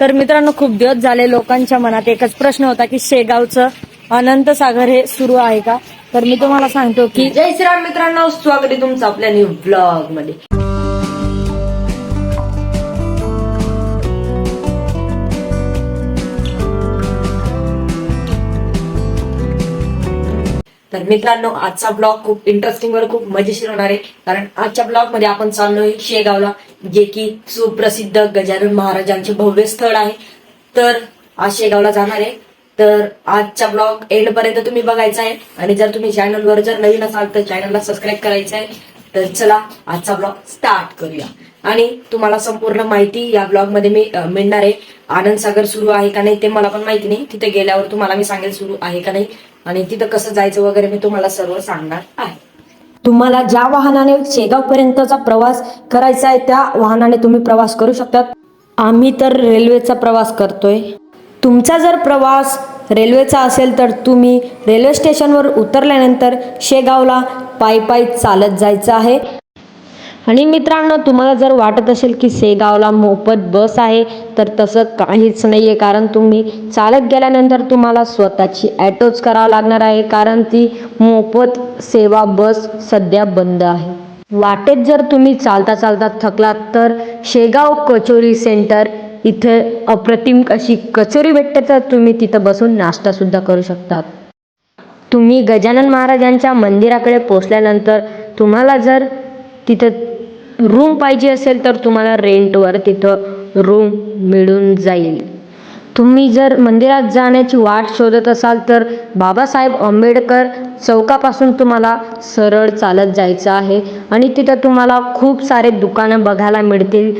तर मित्रांनो खूप दिवस झाले लोकांच्या मनात एकच प्रश्न होता की शेगावचं अनंत सागर हे सुरू आहे का? तर मी तुम्हाला सांगतो की जय श्रीराम मित्रांनो स्वागत आहे तुमचं आपल्या न्यू ब्लॉगमध्ये. मित्रांनो आजचा ब्लॉग खूप इंटरेस्टिंग वर खूप मजेशीर होणार आहे. कारण आजच्या ब्लॉगमध्ये आपण चाललोय शेगावला जे की सुप्रसिद्ध गजानन महाराजांचे भव्य स्थळ आहे. तर आज शेगावला जाणार आहे. तर आजचा ब्लॉग एंड पर्यंत तुम्ही बघायचा आहे. आणि जर तुम्ही चॅनलवर जर नवीन असाल तर चॅनलला सबस्क्राईब करायचं आहे. तर चला आजचा ब्लॉग स्टार्ट करूया. आणि तुम्हाला संपूर्ण माहिती या ब्लॉगमध्ये मी मिळणार आहे. आनंद सागर सुरू आहे का नाही ते मला पण माहिती नाही. तिथे गेल्यावर तुम्हाला मी सांगेल सुरू आहे का नाही. आणि तिथं कसं जायचं वगैरे मी तुम्हाला सर्व सांगणार आहे. तुम्हाला ज्या वाहनाने शेगाव पर्यंतचा प्रवास करायचा आहे त्या वाहनाने तुम्ही प्रवास करू शकतात. आम्ही तर रेल्वेचा प्रवास करतोय. तुमचा जर प्रवास रेल्वेचा असेल तर तुम्ही रेल्वे स्टेशनवर उतरल्यानंतर शेगावला पायी पायी चालत जायचं आहे. आणि मित्रांनो तुम्हाला जर वाटत असेल की शेगावला मोफत बस आहे तर तसं काहीच नाही आहे कारण तुम्ही चालत गेल्यानंतर तुम्हाला स्वतःची ॲटोच करावं लागणार आहे कारण ती मोफत सेवा बस सध्या बंद आहे. वाटेत जर तुम्ही चालता चालता थकलात तर शेगाव कचोरी सेंटर इथे अप्रतिम अशी कचोरी भेटते तर तुम्ही तिथं बसून नाश्तासुद्धा करू शकतात. तुम्ही गजानन महाराजांच्या मंदिराकडे पोचल्यानंतर तुम्हाला जर तिथं रूम पाहिजे असेल तर तुम्हाला रेंटवर तिथं रूम मिळून जाईल. तुम्ही जर मंदिरात जाण्याची वाट शोधत असाल तर बाबासाहेब आंबेडकर चौकापासून तुम्हाला सरळ चालत जायचं आहे आणि तिथं तुम्हाला खूप सारे दुकानं बघायला मिळतील.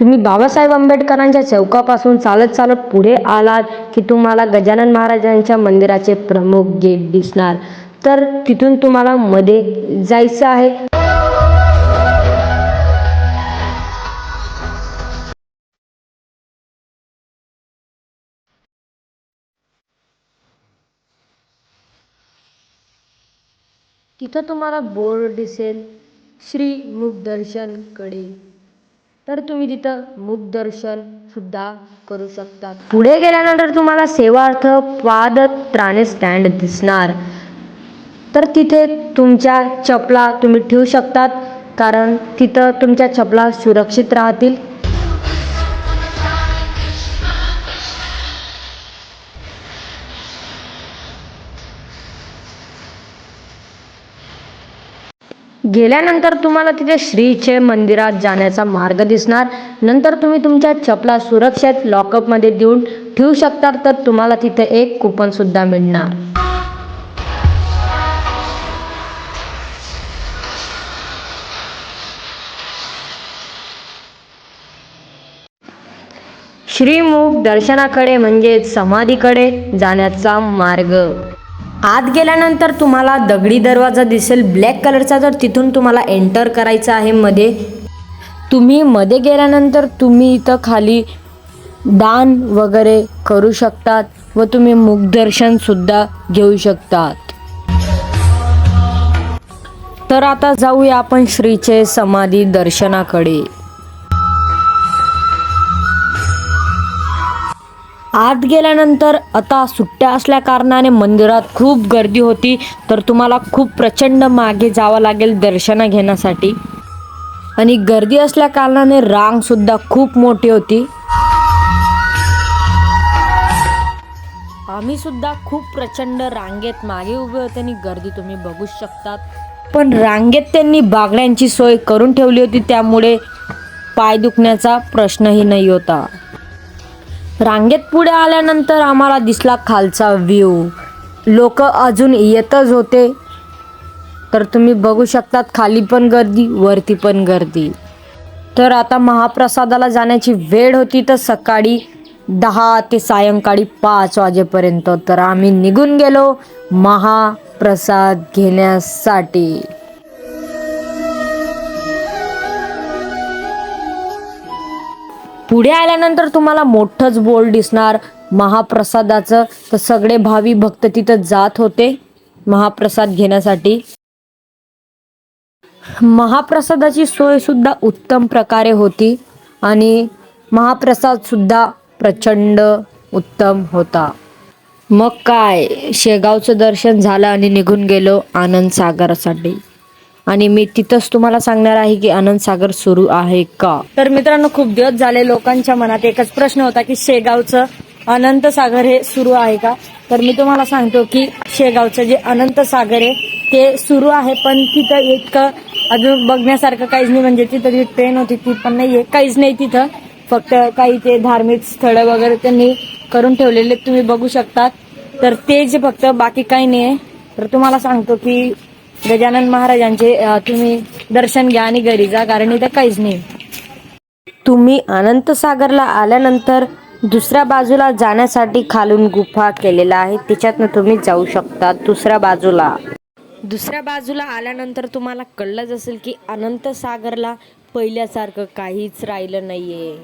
तुम्ही बाबासाहेब आंबेडकरांच्या चौकापासून चालत चालत पुढे आलात की तुम्हाला गजानन महाराजांच्या मंदिराचे प्रमुख गेट दिसणार. तर तिथून तुम्हाला मध्ये जायचं आहे. तिथं तुम्हाला बोर्ड दिसेल. श्री मुखदर्शनकडे तर तुम्ही तिथं मुखदर्शन सुद्धा करू शकता. पुढे गेल्यानंतर तुम्हाला सेवार्थ पाद त्राणे स्टँड दिसणार. तर तिथे तुमच्या चपला तुम्ही ठेवू शकतात कारण तिथं तुमच्या चपला सुरक्षित राहतील. गेल्यानंतर तुम्हाला तिथे श्रीचे मंदिरात जाण्याचा मार्ग दिसणार. नंतर तुम्ही तुमच्या चपला सुरक्षित लॉकअपमध्ये देऊन ठेवू शकता तर तुम्हाला तिथे एक कुपन सुद्धा मिळणार. श्रीमुख दर्शनाकडे म्हणजे समाधीकडे जाण्याचा मार्ग. आत गेल्यानंतर तुम्हाला दगडी दरवाजा दिसेल ब्लॅक कलरचा तर तिथून तुम्हाला एंटर करायचं आहे मध्ये. तुम्ही मध्ये गेल्यानंतर तुम्ही इथं खाली दान वगैरे करू शकतात व तुम्ही मुखदर्शनसुद्धा घेऊ शकतात. तर आता जाऊया आपण श्रीचे समाधी दर्शनाकडे. आत गेल्यानंतर आता सुट्ट्या असल्या कारणाने मंदिरात खूप गर्दी होती तर तुम्हाला खूप प्रचंड मागे जावं लागेल दर्शन घेण्यासाठी. आणि गर्दी असल्या कारणाने रांग सुद्धा खूप मोठी होती. आम्ही सुद्धा खूप प्रचंड रांगेत मागे उभे होते आणि गर्दी तुम्ही बघू शकतात. पण रांगेत त्यांनी बागड्यांची सोय करून ठेवली होती त्यामुळे पाय दुखण्याचा प्रश्नही नाही होता. रांगेत पुढे आल्यानंतर आम्हाला दिसला खालचा व्ह्यू लोक अजून येतच होते. तर तुम्ही बघू शकतात खाली पण गर्दी वरती पण गर्दी. तर आता महाप्रसादाला जाण्याची वेळ होती तर सकाळी दहा ते सायंकाळी पाच वाजेपर्यंत. तर आम्ही निघून गेलो महाप्रसाद घेण्यासाठी. पुढे आल्यानंतर तुम्हाला मोठंच बोर्ड दिसणार. महाप्रसादाचं तर सगळे भावी भक्त तिथं जात होते महाप्रसाद घेण्यासाठी. महाप्रसादाची सोय सुद्धा उत्तम प्रकारे होती आणि महाप्रसाद सुद्धा प्रचंड उत्तम होता. मग काय? शेगावचं दर्शन झालं आणि निघून गेलो आनंद सागरासाठी. आणि मी तिथंच तुम्हाला सांगणार आहे की आनंद सागर सुरू आहे का? तर मित्रांनो खूप दिवस झाले लोकांच्या मनात एकच प्रश्न होता की शेगावचं अनंत सागर हे सुरू आहे का? तर मी तुम्हाला सांगतो की शेगावचं जे अनंत सागर आहे ते सुरू आहे पण तिथं इतकं अजून बघण्यासारखं काहीच नाही. म्हणजे तिथं जी ट्रेन होती ती पण नाहीये. काहीच नाही तिथं. फक्त काही ते धार्मिक स्थळं वगैरे त्यांनी करून ठेवलेले तुम्ही बघू शकतात तर ते जे फक्त बाकी काही नाही आहे तर तुम्हाला सांगतो की गजानन महाराजांचे तुम्ही दर्शन घ्या आणि घरी जा कारण इथं काहीच नाही. तुम्ही अनंत सागरला आल्यानंतर दुसऱ्या बाजूला जाण्यासाठी खालून गुफा केलेला आहे. त्याच्यातनं तुम्ही जाऊ शकता दुसऱ्या बाजूला. दुसऱ्या बाजूला आल्यानंतर तुम्हाला कळलंच असेल की अनंत सागरला पहिल्यासारखं काहीच राहिलं नाहीये.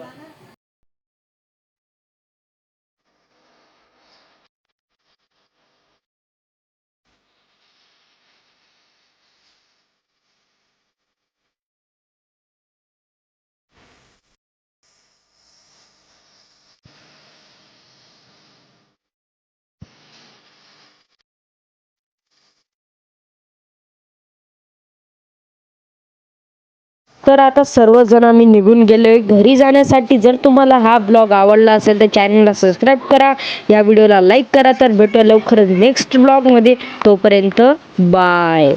तर आता सर्वजण आम्ही निघून गेलोय. घरी जाण्यासाठी जर तुम्हाला हा ब्लॉग आवडला असेल तर चॅनलला सबस्क्राईब करा. या व्हिडिओला लाईक करा. तर भेटूया लवकरच नेक्स्ट ब्लॉगमध्ये तोपर्यंत बाय